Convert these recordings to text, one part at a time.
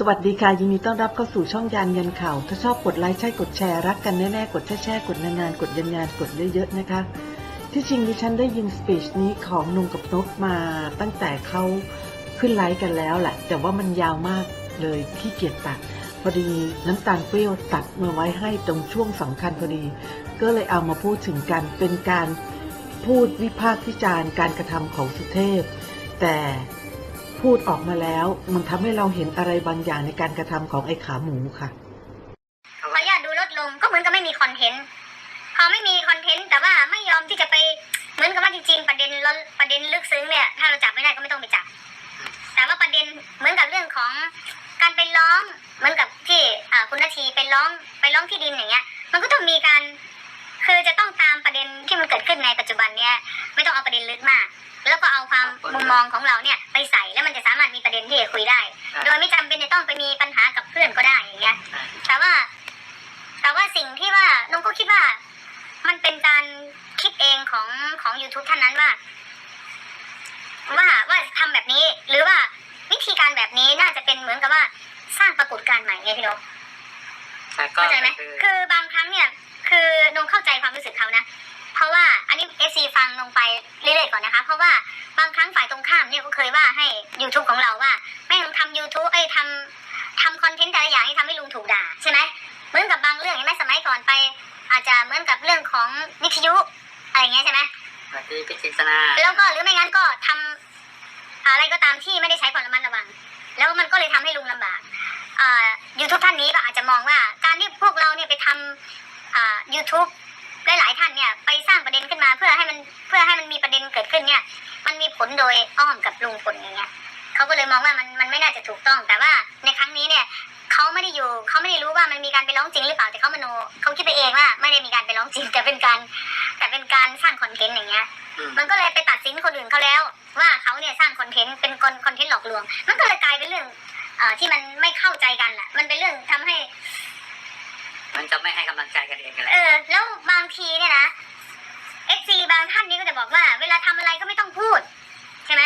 สวัสดีค่ะยินดีต้อนรับเข้าสู่ช่องยานยันข่าว ถ้าชอบกดไลค์ใช่กดแชร์รักกันแน่ๆ กดแช่ๆกดนานๆ กดยันๆกดเยอะๆนะคะ ที่จริงดิฉันได้ยินสปีชนี้ของนุ่งกับนกมาตั้งแต่เขาขึ้นไลฟ์กันแล้วแหละ แต่ว่ามันยาวมากเลยขี้เกียจตัด พอดีน้ำตาลเปรี้ยวตัดมาไว้ให้ตรงช่วงสำคัญพอดี ก็เลยเอามาพูดถึงกันเป็นการพูดวิพากษ์วิจารณ์การกระทำของสุเทพ แต่ พูดออกมาแล้ว มันทำให้เราเห็นอะไรบางอย่างในการกระทำของไอ้ขาหมูค่ะขออนุญาตดูลดลงก็เหมือนกับไม่มีคอนเทนต์พอไม่มีคอนเทนต์แต่ว่าไม่ยอมที่จะไปเหมือนกับว่าจริงๆ ประเด็นร้นประเด็นลึกซึ้งเนี่ยถ้าเราจับไม่ได้ก็ไม่ต้องไปจับ แต่ว่าประเด็นเหมือนกับเรื่องของการไปร้องเหมือนกับที่คุณนาทีไปร้องไปร้องที่ดินอย่างเงี้ย มันก็ต้องมีการคือจะต้องตามประเด็นที่มันเกิดขึ้นในปัจจุบันเนี่ยไม่ต้องเอาประเด็นลึกมาก แล้วก็เอาความมุมมองของเราเนี่ยไปใส่แล้วมันจะสามารถมีประเด็นที่จะคุยได้ โดยไม่จำเป็นจะต้องไปมีปัญหากับเพื่อนก็ได้อย่างเงี้ยแต่ว่า แต่ว่าสิ่งที่ว่าน้องก็คิดว่า มันเป็นการคิดเองของของ YouTube ท่านนั้นว่า ว่าว่าทำแบบนี้ หรือว่าวิธีการแบบนี้น่าจะเป็นเหมือนกับว่า สร้างปรากฏการณ์ใหม่ไงพี่นกแต่ก็เข้าใจไหมคือคือบางครั้งเนี่ย คือนงเข้าใจความรู้สึกเขานะ เพราะว่าอันนี้เอซีฟังลงไปเรื่อยๆก่อนนะคะ เพราะว่าบางครั้งฝ่ายตรงข้ามเนี่ยก็เคยว่าให้ YouTube ของเราว่า แม่งทำ YouTube เอ้ยทำทำคอนเทนต์แต่ละอย่างที่ทำให้ลุงถูกด่าใช่ไหมเหมือนกับบางเรื่องเห็นไหมสมัยก่อนไป อาจจะเหมือนกับเรื่องของวิทยุอะไรอย่างเงี้ยใช่ไหมแบบที่พิจิตนาแล้วก็หรือไม่งั้นก็ทำอะไรก็ตามที่ไม่ได้ใช้ความระมัดระวัง แล้วมันก็เลยทำให้ลุงลำบากอ่า YouTube ท่านนี้ก็อาจจะมองว่าการที่พวกเราเนี่ยไปทำอ่า YouTube หลายๆท่านเนี่ยไปสร้างประเด็นขึ้นมาเพื่อให้มันเพื่อให้มันมีประเด็นเกิดขึ้นเนี่ย มันมีผลโดยอ้อมกับลุงพลอย่างเงี้ยเขาก็เลยมองว่ามันมันไม่น่าจะถูกต้อง แต่ว่าในครั้งนี้เนี่ยเขาไม่ได้อยู่เขาไม่ได้รู้ว่ามันมีการไปร้องจริงหรือเปล่าแต่เขามโนเขาคิดไปเองว่าไม่ได้มีการไปร้องจริง แต่เป็นการแต่เป็นการสร้างคอนเทนต์อย่างเงี้ยอืมมันก็เลยไปตัดสินคนอื่นเขาแล้ว ว่าเขาเนี่ยสร้างคอนเทนต์เป็นคอนคอนเทนต์หลอกลวง มันก็เลยกลายเป็นเรื่องเอ่อที่มันไม่เข้าใจกันแหละมันเป็นเรื่องทำให้ มันจะไม่ให้กำลังใจกันเองกันแหเอละอแล้วบางทีเนี่ยนะเอฟซีบางท่านนี่ก็จะบอกว่า เวลาทำอะไรก็ไม่ต้องพูด ใช่ไหม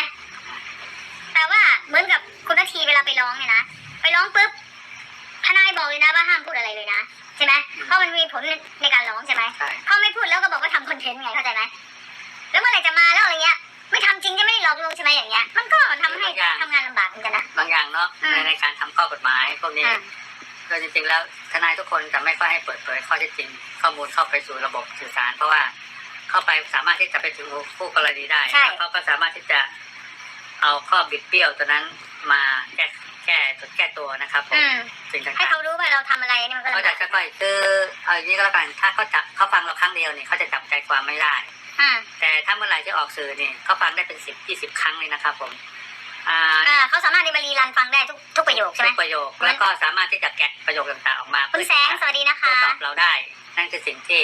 แต่ว่าเหมือนกับคุณนาทีเวลาไปร้องเนี่ยนะไปร้องปุ๊บทนายบอกเลยนะว่าห้ามพูดอะไรเลยนะใช่ไหมเพราะมันมีผลในการร้องใช่ไหมใช่พอไม่พูดแล้วก็บอกว่าทำคอนเทนต์ไงเข้าใจไหมแล้วเมื่อไหร่จะมาแล้วอะไรเงี้ย ไม่ทำจริงจะไม่ได้หลอกลวงใช่ไหมอย่างเงี้ย มันก็ทำให้ทำงานลำบากเหมือนกันนะ บางอย่างเนาะอืมในในการทำข้อกฎหมายพวกนี้ อ่า ก็จริงๆ แล้วทนายทุกคนจะไม่ค่อยให้เปิดเผยข้อเท็จจริง ข้อมูลเข้าไปสู่ระบบสื่อสาร เพราะว่าเข้าไปสามารถที่จะไปถึงผู้กรณีได้ใช่ แล้วเขาก็สามารถที่จะเอาข้อบิดเบี้ยวตัวนั้นมาแก้แก้แก้ตัวนะครับผมอืมสิ่งต่างๆให้เขารู้ว่าเราทำอะไรเนี่ยมันก็เขาลำจะบากค่อยๆคือเอาอย่างนี้ก็แล้วกันถ้าเขาจับเขาฟังเราครั้งเดียวเนี่ยเขาจะจับใจความไม่ได้อ่าแต่ถ้าเมื่อไหร่ที่ออกสื่อเนี่ยเขาฟังได้เป็นสิบยี่สิบครั้งเลยนะครับผมอ่าอ่าเขาสามารถในมารีรันฟังได้ทุกทุก ประโยคใช่ไหมทุกประโยค แล้วก็สามารถที่จะแกะประโยคต่างๆออกมาคุณแสงสวัสดีนะเพื่คะอตอบเราได้ นั่นคือสิ่งที่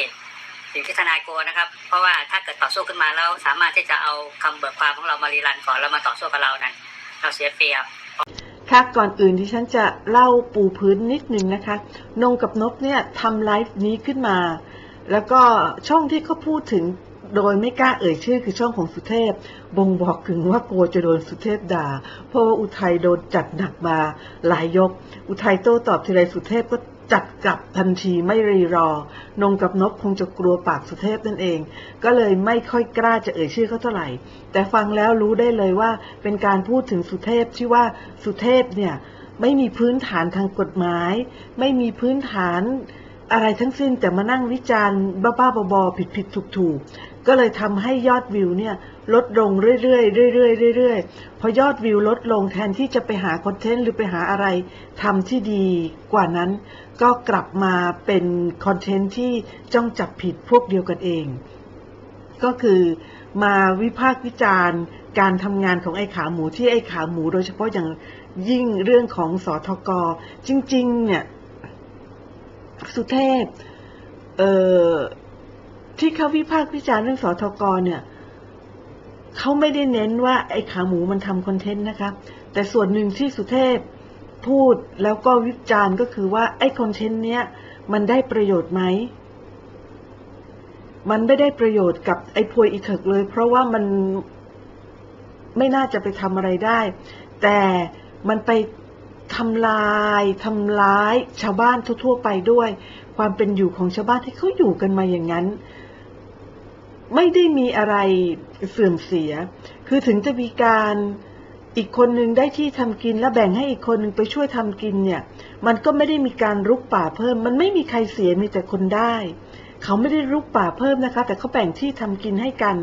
สิ่งที่ทนายกลัวนะครับ เพราะว่าถ้าเกิดต่อสู้ขึ้นมาแล้วสามารถที่จะเอาคำเบิกความของเรามารีรันก่อนแล้วมาต่อสู้กับเรานั้นเราเสียเปรียบ ค่ะก่อนอื่นที่ฉันจะเล่าปูพื้นนิดนึงนะคะ นงกับนกเนี่ยทำไลฟ์นี้ขึ้นมา แล้วก็ช่องที่เขาพูดถึง โดยไม่กล้าเอ่ยชื่อคือช่องของสุเทพ บ่งบอกถึงว่ากลัวจะโดนสุเทพด่า เพราะว่าอุทัยโดนจัดหนักมาหลายยก อุทัยโต้ตอบทีไรสุเทพก็จัดกลับทันทีไม่รีรอ นงกับนกคงจะกลัวปากสุเทพนั่นเอง ก็เลยไม่ค่อยกล้าจะเอ่ยชื่อเขาเท่าไหร่ แต่ฟังแล้วรู้ได้เลยว่าเป็นการพูดถึงสุเทพที่ว่าสุเทพเนี่ยไม่มีพื้นฐานทางกฎหมาย ไม่มีพื้นฐานอะไรทั้งสิ้นแต่มานั่งวิจารณ์บ้าๆบอๆผิดๆถูกๆ ก็เลยทำให้ยอดวิวเนี่ยลดลงเรื่อยๆเรื่อยๆเรื่อยๆพอยอดวิวลดลงแทนที่จะไปหาคอนเทนต์หรือไปหาอะไรทำที่ดีกว่านั้น ก็กลับมาเป็นคอนเทนต์ที่จ้องจับผิดพวกเดียวกันเอง ก็คือมาวิพากษ์วิจารณ์การทำงานของไอ้ขาหมูที่ไอ้ขาหมูโดยเฉพาะอย่างยิ่งเรื่องของสอทกจริง ๆ เนี่ย สุเทพ เอ่อ ที่เขาวิพากษ์วิจารณ์เรื่องสอทกเนี่ยเขาไม่ได้เน้นว่าไอ้ขาหมูมันทำคอนเทนต์นะคะ แต่ส่วนหนึ่งที่สุเทพพูดแล้วก็วิจารณ์ก็คือว่าไอ้คอนเทนต์เนี้ยมันได้ประโยชน์ไหม มันไม่ได้ประโยชน์กับไอ้พวยอีเถิกเลย เพราะว่ามันไม่น่าจะไปทำอะไรได้ แต่มันไปทำลายทำร้ายชาวบ้านทั่วๆไปด้วย ความเป็นอยู่ของชาวบ้านที่เขาอยู่กันมาอย่างนั้น ไม่ได้มีอะไรเสื่อมเสีย คือถึงจะมีการอีกคนหนึ่งได้ที่ทำกินแล้วแบ่งให้อีกคนหนึ่งไปช่วยทำกินเนี่ย มันก็ไม่ได้มีการรุกป่าเพิ่ม มันไม่มีใครเสียมีแต่คนได้ เขาไม่ได้รุกป่าเพิ่มนะคะ แต่เขาแบ่งที่ทำกินให้กัน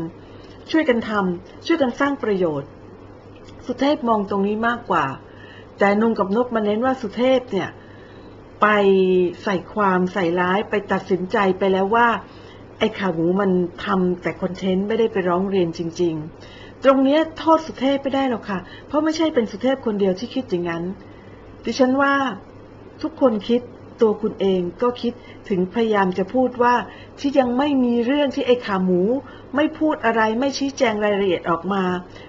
ช่วยกันทำช่วยกันสร้างประโยชน์ สุเทพมองตรงนี้มากกว่า แต่นุ่งกับนกมาเน้นว่าสุเทพเนี่ย ไปใส่ความใส่ร้ายไปตัดสินใจไปแล้วว่า ไอ้ขาหมูมันทำแต่คอนเทนต์ไม่ได้ไปร้องเรียนจริง ๆ ตรงเนี้ยโทษสุเทพไม่ได้หรอกค่ะ เพราะไม่ใช่เป็นสุเทพคนเดียวที่คิดอย่างนั้น ดิฉันว่าทุกคนคิดตัวคุณเองก็คิดถึงพยายามจะพูดว่าที่ยังไม่มีเรื่องที่ไอ้ขาหมู ไม่พูดอะไรไม่ชี้แจงรายละเอียดออกมา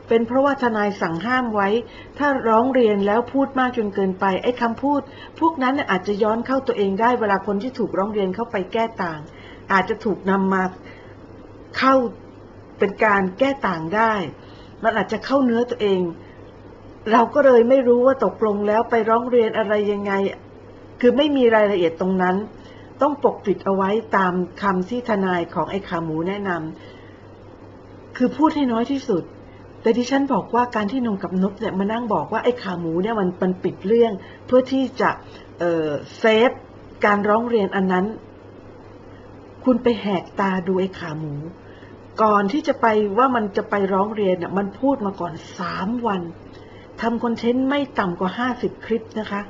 เป็นเพราะว่าทนายสั่งห้ามไว้ ถ้าร้องเรียนแล้วพูดมากจนเกินไปไอ้คำพูด พวกนั้นอาจจะย้อนเข้าตัวเองได้เวลาคนที่ถูกร้องเรียนเข้าไปแก้ต่าง อาจจะถูกนำมาเข้าเป็นการแก้ต่างได้ มันอาจจะเข้าเนื้อตัวเอง เราก็เลยไม่รู้ว่าตกลงแล้วไปร้องเรียนอะไรยังไง คือไม่มีรายละเอียดตรงนั้น ต้องปกปิดเอาไว้ตามคำที่ทนายของไอ้ขาหมูแนะนำคือพูดให้น้อยที่สุด แต่ที่ฉันบอกว่าการที่นงกับนกเนี่ยมานั่งบอกว่าไอ้ขาหมูเนี่ยมันมันปิดเรื่อง เพื่อที่จะเออเซฟการร้องเรียนอันนั้น คุณไปแหกตาดูไอ้ขาหมู ก่อนที่จะไปว่ามันจะไปร้องเรียนน่ะมันพูดมาก่อนสามวันทำคอนเทนต์ไม่ต่ำกว่าห้าสิบคลิปนะคะ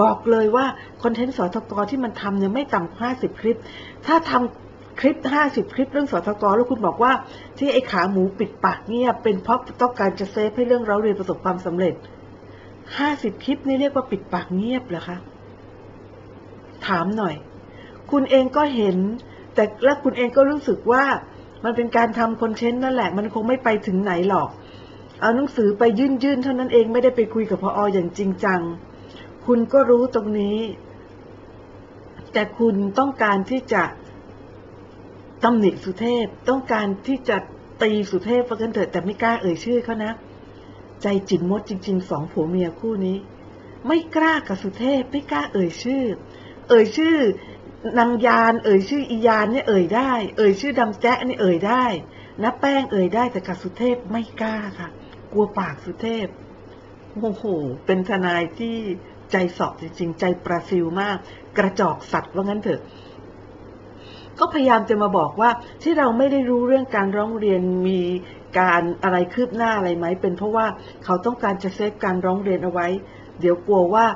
บอกเลยว่าคอนเทนต์สทกที่มันทำเนี่ยไม่ต่ำกว่าห้าสิบคลิป ถ้าทำคลิปห้าสิบคลิปเรื่องสทกแล้วคุณบอกว่า ที่ไอ้ขาหมูปิดปากเงียบเป็นเพราะต้องการจะเซฟให้เรื่องเร้องเรียนประสบความสำเร็จห้าสิบคลิปนี่เรียกว่าปิดปากเงียบเหรอคะ ถามหน่อย คุณเองก็เห็น แต่และคุณเองก็รู้สึกว่ามันเป็นการทำคอนเทนต์นั่นแหละ มันคงไม่ไปถึงไหนหรอก เอาหนังสือไปยื่นยื่นๆเท่านั้นเองไม่ได้ไปคุยกับพอออย่างจริงจัง คุณก็รู้ตรงนี้ แต่คุณต้องการที่จะตำหนิสุเทพ ต้องการที่จะตีสุเทพว่ากันเถอะแต่ไม่กล้าเอ่ยชื่อเขานะ ใจจิตมดจริงๆสองผัวเมียคู่นี้ ไม่กล้ากับสุเทพไม่กล้าเอ่ยชื่อ เอ่ยชื่อ นางยานเอ่ยชื่ออียานเนี่ยเอ่ยได้ เอ่ยชื่อดำแจ๊ะนี่เอ่ยได้นะแป้งเอ่ยได้แต่กับสุเทพไม่กล้าค่ะ กลัวปากสุเทพโอ้โหเป็นทนายที่ใจสอบจริงๆ ใจปราซิลมาก กระจอกสัตว์ว่างั้นเถอะ ก็พยายามจะมาบอกว่าที่เราไม่ได้รู้เรื่องการร้องเรียนมีการอะไรคืบหน้าอะไรไหมเป็นเพราะว่าเขาต้องการจะเซฟการร้องเรียนเอาไว้ เดี๋ยวกลัวว่า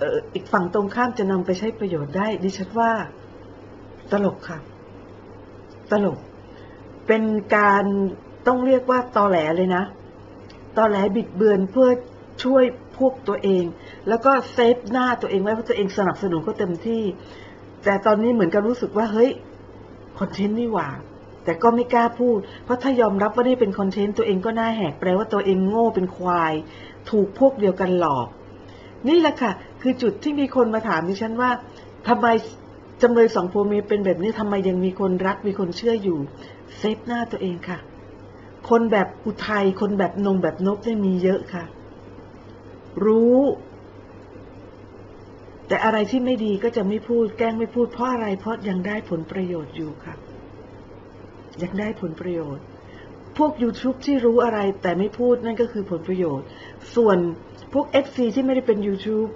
อ่ออีกฝั่งตรงข้ามจะนำไปใช้ประโยชน์ได้ ดิฉันว่า ตลกค่ะ ตลก เป็นการต้องเรียกว่าตอแหลเลยนะ ตอแหลบิดเบือนเพื่อช่วยพวกตัวเอง แล้วก็เซฟหน้าตัวเองไว้เพราะตัวเองสนับสนุนเขาเต็มที่ แต่ตอนนี้เหมือนกับรู้สึกว่า เฮ้ยคอนเทนต์นี่หว่าแต่ก็ไม่กล้าพูด เพราะถ้ายอมรับว่านี่เป็นคอนเทนต์ตัวเองก็น่าแหกแปลว่าตัวเองโง่เป็นควาย ถูกพวกเดียวกันหลอก นี่แหละค่ะ คือจุดที่มีคนมาถามดิฉันว่าทำไมจำเลยสองผัวเมียเป็นแบบนี้ทำไมยังมีคนรักมีคนเชื่ออยู่ เซฟหน้าตัวเองค่ะ คนแบบอุทัยคนแบบนงแบบนบเนี่ยมีเยอะค่ะ รู้ แต่อะไรที่ไม่ดีก็จะไม่พูด แกล้งไม่พูดเพราะอะไรเพราะยังได้ผลประโยชน์อยู่ค่ะ ยังได้ผลประโยชน์ พวก YouTube ที่รู้อะไรแต่ไม่พูดนั่นก็คือผลประโยชน์ ส่วนพวก FC ที่ไม่ได้เป็น YouTube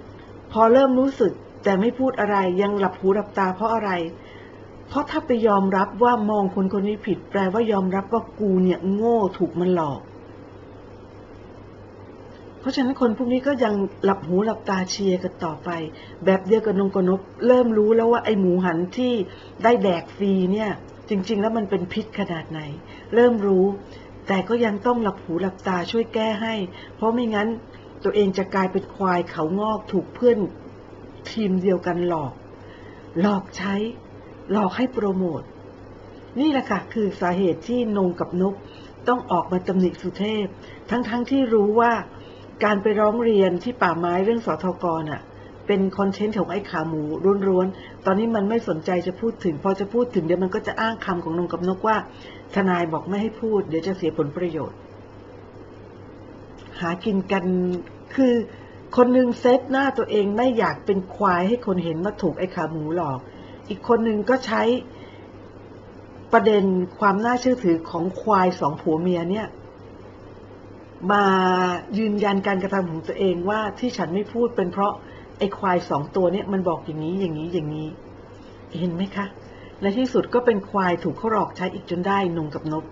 พอเริ่มรู้สึกแต่ไม่พูดอะไรยังหลับหูหลับตาเพราะอะไร เพราะถ้าไปยอมรับว่ามองคนคนนี้ผิด แปลว่ายอมรับว่ากูเนี่ยโง่ถูกมันหลอก เพราะฉะนั้นคนพวกนี้ก็ยังหลับหูหลับตาเชียร์กันต่อไป แบบเดียวกับนงกนกเริ่มรู้แล้วว่าไอหมูหันที่ได้แดกฟรีเนี่ย จริง ๆ แล้วมันเป็นพิษขนาดไหน เริ่มรู้ แต่ก็ยังต้องหลับหูหลับตาช่วยแก้ให้ เพราะไม่งั้นตัวเองจะกลายเป็นควายเขางอกถูกเพื่อนทีมเดียวกันหลอก หลอกใช้ หลอกให้โปรโมท นี่แหละค่ะคือสาเหตุที่นงกับนุกต้องออกมาตำหนิสุเทพ ทั้งๆทที่รู้ว่าการไปร้องเรียนที่ป่าไม้เรื่องสทกน่ะ เป็นคอนเทนต์ของไอ้ขาหมูร้วนๆ ตอนนี้มันไม่สนใจจะพูดถึง พอจะพูดถึงเดี๋ยวมันก็จะอ้างคำของนงกับนกว่า ทนายบอกไม่ให้พูด เดี๋ยวจะเสียผลประโยชน์ หากินกันคือคนหนึ่งเซตหน้าตัวเองไม่อยากเป็นควายให้คนเห็นว่าถูกไอ้ขาหมูหลอก อีกคนหนึ่งก็ใช้ประเด็นความน่าเชื่อถือของควายสองผัวเมียเนี่ย มายืนยันการกระทำของตัวเองว่าที่ฉันไม่พูดเป็นเพราะ ไอ้ควายสองตัวเนี่ยมันบอกอย่างนี้อย่างนี้อย่างนี้ เห็นไหมคะ และที่สุดก็เป็นควายถูกเขาหลอกใช้อีกจนได้นงกับนก